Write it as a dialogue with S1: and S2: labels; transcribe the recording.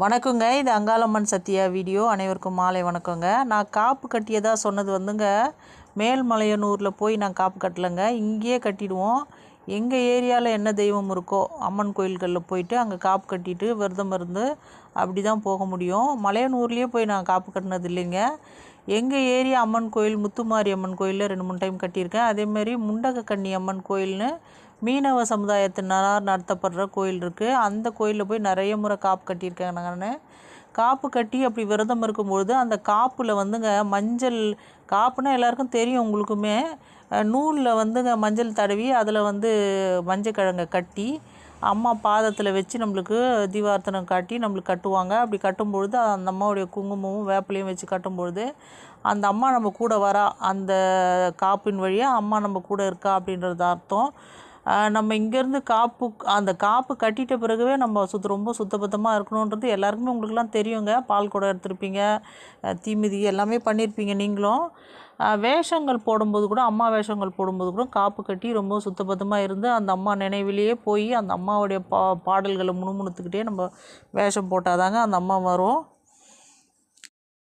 S1: வணக்கங்க. இது அங்காளம்மன் சத்யா வீடியோ. அனைவருக்கும் மாலை வணக்கங்க. நான் காப்பு கட்டியதாக சொன்னது வந்துங்க. மேல்மலையனூரில் போய் நான் காப்பு கட்டலைங்க. இங்கேயே கட்டிடுவோம். எங்கள் ஏரியாவில் என்ன தெய்வம் இருக்கோ அம்மன் கோயில்களில் போயிட்டு அங்கே காப்பு கட்டிட்டு விரதம் இருந்து அப்படி தான் போக முடியும். மலையனூர்லேயே போய் நான் காப்பு கட்டினது இல்லைங்க. எங்கள் ஏரியா அம்மன் கோயில் முத்துமாரி அம்மன் கோயிலில் ரெண்டு மூணு டைம் கட்டியிருக்கேன். அதேமாரி முண்டக கன்னி அம்மன் கோயில்னு மீனவ சமுதாயத்தினரால் நடத்தப்படுற கோயில் இருக்குது அந்த கோயிலில் போய் நிறைய முறை காப்பு கட்டியிருக்கேன் நான். காப்பு கட்டி அப்படி விரதம் இருக்கும்பொழுது அந்த காப்பில் வந்துங்க மஞ்சள் காப்புனா எல்லாருக்கும் தெரியும் உங்களுக்குமே. நூலில் வந்துங்க மஞ்சள் தடவி அதில் வந்து மஞ்சக்கிழங்கை கட்டி அம்மா பாதத்தில் வச்சு நம்மளுக்கு தீபார்த்தனம் காட்டி நம்மளுக்கு கட்டுவாங்க. அப்படி கட்டும்பொழுது அந்த அம்மாவுடைய குங்குமமும் வேப்பிலையும் வச்சு கட்டும்பொழுது அந்த அம்மா நம்ம கூட வரா. அந்த காப்பின் வழியாக அம்மா நம்ம கூட இருக்கா அப்படின்றது அர்த்தம் நம்ம இங்கேருந்து காப்பு அந்த காப்பு கட்டிட்ட பிறகுவே நம்ம சுத்த ரொம்ப சுத்தபத்தமாக இருக்கணுன்றது எல்லாருக்குமே உங்களுக்குலாம் தெரியுங்க. பால் குடம் எடுத்திருப்பீங்க தீமிதி எல்லாமே பண்ணியிருப்பீங்க நீங்களும். வேஷங்கள் போடும்போது கூட அம்மா வேஷங்கள் போடும்போது கூட காப்பு கட்டி ரொம்ப சுத்தபத்தமாக இருந்து அந்த அம்மா நினைவிலேயே போய் அந்த அம்மாவுடைய பா பாடல்களை முணுமுணுத்துக்கிட்டே நம்ம வேஷம் போட்டால் தாங்க அந்த அம்மா வரும்.